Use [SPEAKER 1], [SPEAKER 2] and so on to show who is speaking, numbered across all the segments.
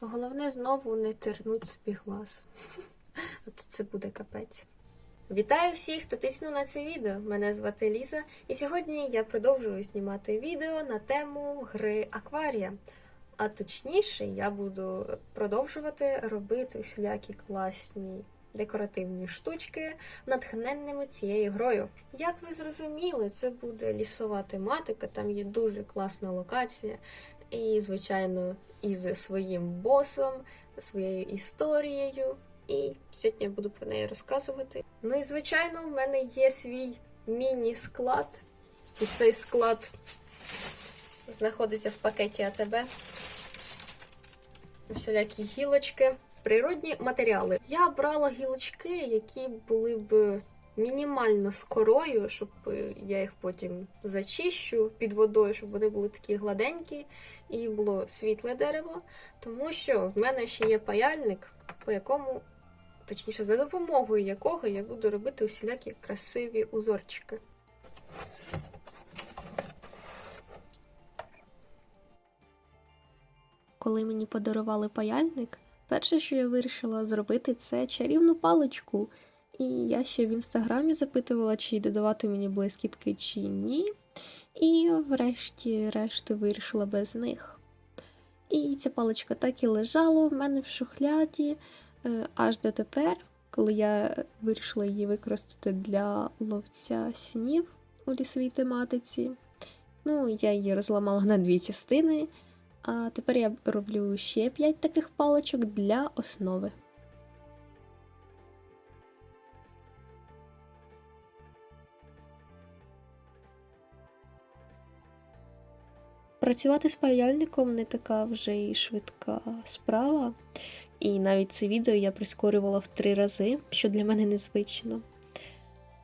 [SPEAKER 1] Головне знову не тернуть собі глаз. От це буде капець. Вітаю всіх, хто тиснув на це відео. Мене звати Ліза, і сьогодні я продовжую знімати відео на тему гри Акварія. А точніше, я буду продовжувати робити всілякі класні декоративні штучки, натхненними цією грою. Як ви зрозуміли, це буде лісова тематика, там є дуже класна локація. І, звичайно, із своїм босом, своєю історією. І сьогодні я буду про неї розказувати. Ну і звичайно, в мене є свій міні-склад. І цей склад знаходиться в пакеті АТБ. Всілякі гілочки, природні матеріали. Я брала гілочки, які були б мінімально з корою, щоб я їх потім зачищу під водою, щоб вони були такі гладенькі і було світле дерево. Тому що в мене ще є паяльник, по якому, точніше, за допомогою якого я буду робити усілякі красиві узорчики. Коли мені подарували паяльник, перше, що я вирішила зробити, це чарівну паличку. І я ще в інстаграмі запитувала, чи додавати мені блискітки чи ні. І врешті-решт вирішила без них. І ця паличка так і лежала в мене в шухляді е, аж до тепер, коли я вирішила її використати для ловця снів у лісовій тематиці. Ну, я її розламала на дві частини. А тепер я роблю ще 5 таких паличок для основи. Працювати з паяльником не така вже і швидка справа. І навіть це відео я прискорювала в три рази, що для мене незвично.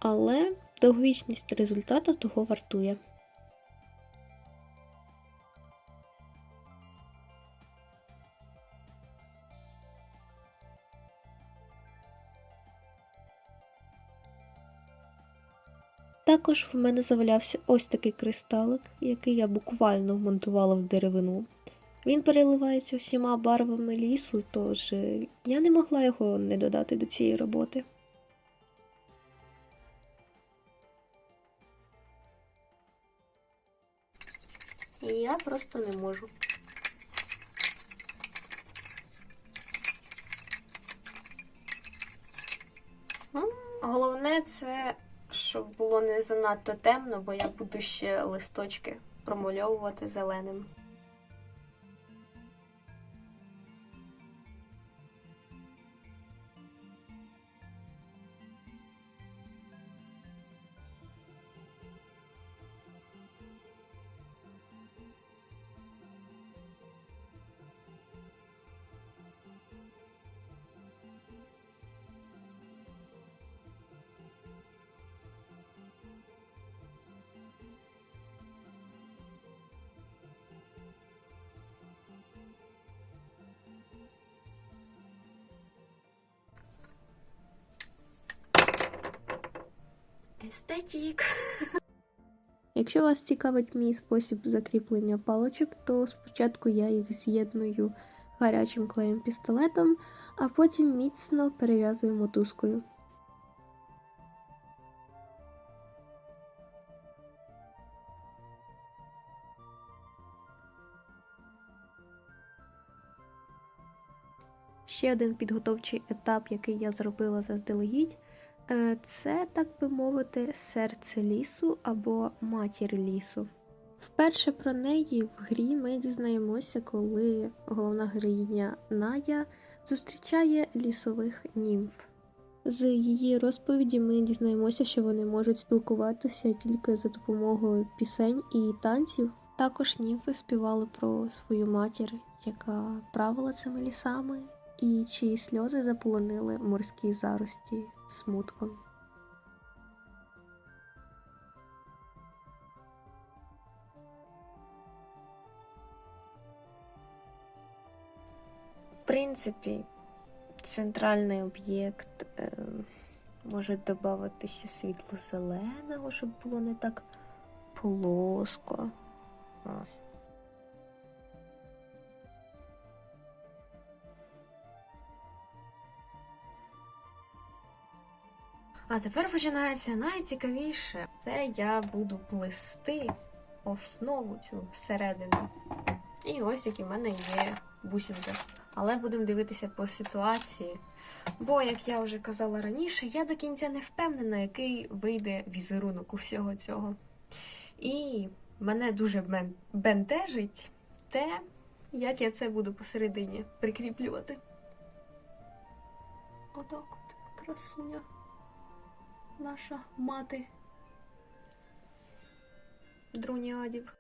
[SPEAKER 1] Але довговічність результату того вартує. Також в мене завалявся ось такий кристалик, який я буквально вмонтувала в деревину. Він переливається всіма барвами лісу, тож е, я не могла його не додати до цієї роботи. Я просто не можу. Головне це, щоб було не занадто темно, бо я буду ще листочки промальовувати зеленим. Естетік. Якщо вас цікавить мій спосіб закріплення паличок, то спочатку я їх з'єдную гарячим клеєм пістолетом, а потім міцно перев'язую мотузкою. Ще один підготовчий етап, який я зробила заздалегідь, це, так би мовити, серце лісу або матір лісу. Вперше про неї в грі ми дізнаємося, коли головна героїня Ная зустрічає лісових німф. З її розповіді ми дізнаємося, що вони можуть спілкуватися тільки за допомогою пісень і танців. Також німфи співали про свою матір, яка правила цими лісами, і чиї сльози заполонили морські зарості смутком. В принципі, центральний об'єкт е, може додати ще світло-зеленого, щоб було не так плоско. А тепер починається найцікавіше. Це я буду плести основу цю всередину. І ось які в мене є бусинки. Але будемо дивитися по ситуації. Бо, як я вже казала раніше, я до кінця не впевнена, який вийде візерунок у всього цього. І мене дуже бентежить те, як я це буду посередині прикріплювати. Отак от, красуня. Наша мати друніадів.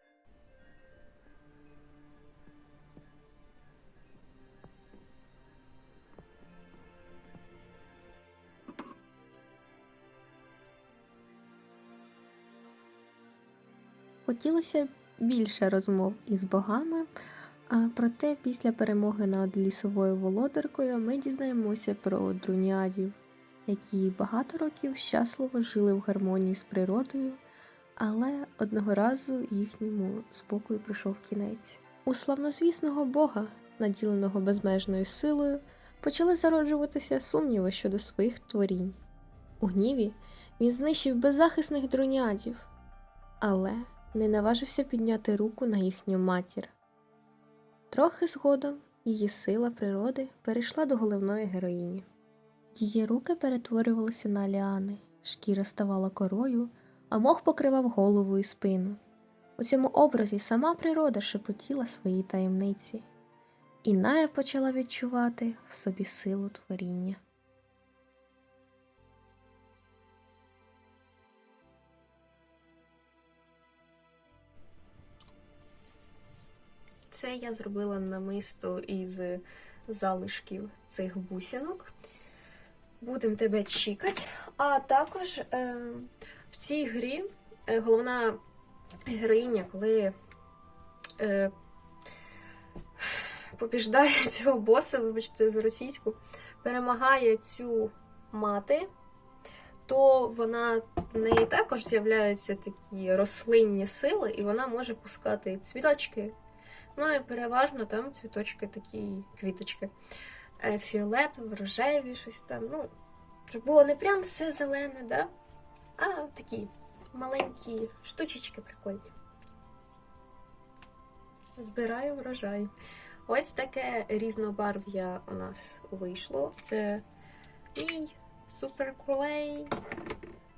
[SPEAKER 2] Хотілося більше розмов із богами, проте після перемоги над лісовою володаркою ми дізнаємося про друніадів, які багато років щасливо жили в гармонії з природою, але одного разу їхньому спокою прийшов кінець. У славнозвісного бога, наділеного безмежною силою, почали зароджуватися сумніви щодо своїх творінь. У гніві він знищив беззахисних друніадів, але не наважився підняти руку на їхню матір. Трохи згодом її сила природи перейшла до головної героїні. Її руки перетворювалися на ліани, шкіра ставала корою, а мох покривав голову і спину. У цьому образі сама природа шепотіла свої таємниці, і Ная почала відчувати в собі силу творіння.
[SPEAKER 1] Це я зробила намисто із залишків цих бусинок. Будемо тебе чекати. А також е, в цій грі е, головна героїня, коли е, побіждає цього боса, вибачте, за російську, перемагає цю мати, то вона в неї також з'являються такі рослинні сили, і вона може пускати цвіточки. Ну і переважно там цвіточки такі квіточки. Е, Фіолетові, рожеві, щось там. Ну, щоб було не прям все зелене, да? а такі маленькі штучечки прикольні. Збираю врожай. Ось таке різнобарв'я у нас вийшло. Це мій суперклей.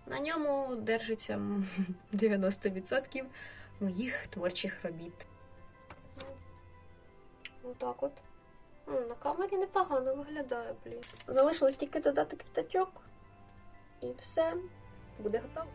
[SPEAKER 1] На ньому держиться 90% моїх творчих робіт. Отак от. Ну, на камері непогано виглядає, блін. Залишилось тільки додати квіточок. І все, буде готово.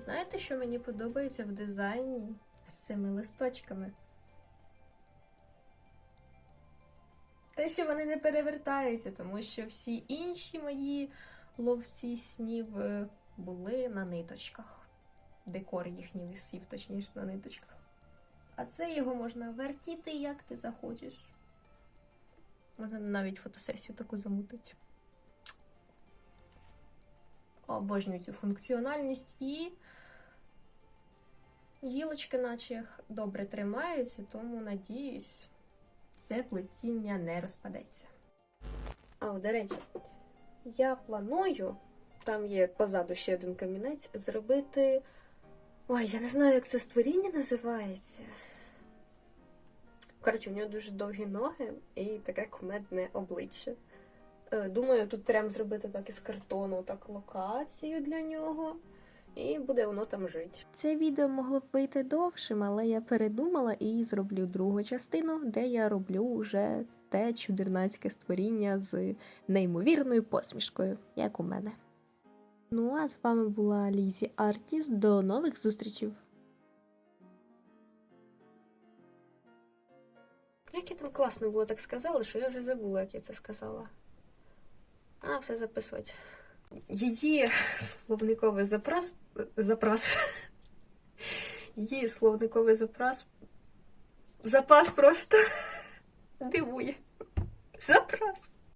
[SPEAKER 1] Знаєте, що мені подобається в дизайні з цими листочками? Те, що вони не перевертаються, тому що всі інші мої ловці снів е, були на ниточках. Декор їхній висів, точніше, на ниточках. А це його можна вертіти, як ти захочеш. Можна навіть фотосесію таку замутити. Обожнюю цю функціональність і гілочки, наче добре тримаються, тому надіюсь, це плетіння не розпадеться. А, до речі, я планую, там є позаду ще один камінець, зробити. Ой, я не знаю, як це створіння називається. Коротше, у нього дуже довгі ноги і таке кумедне обличчя. Е, Думаю, тут прям зробити так із картону, так локацію для нього, і буде воно там жити.
[SPEAKER 2] Це відео могло б вийти довшим, але я передумала і зроблю другу частину, де я роблю вже те чудернацьке створіння з неймовірною посмішкою, як у мене. Ну а з вами була Лізі Артіс. До нових зустрічей!
[SPEAKER 1] Як я там класно було так сказала, що я вже забула, як я це сказала. А, все записувати. Її словниковий запрас. Запрас. Її словниковий запрас. Запас просто дивує. Запрас.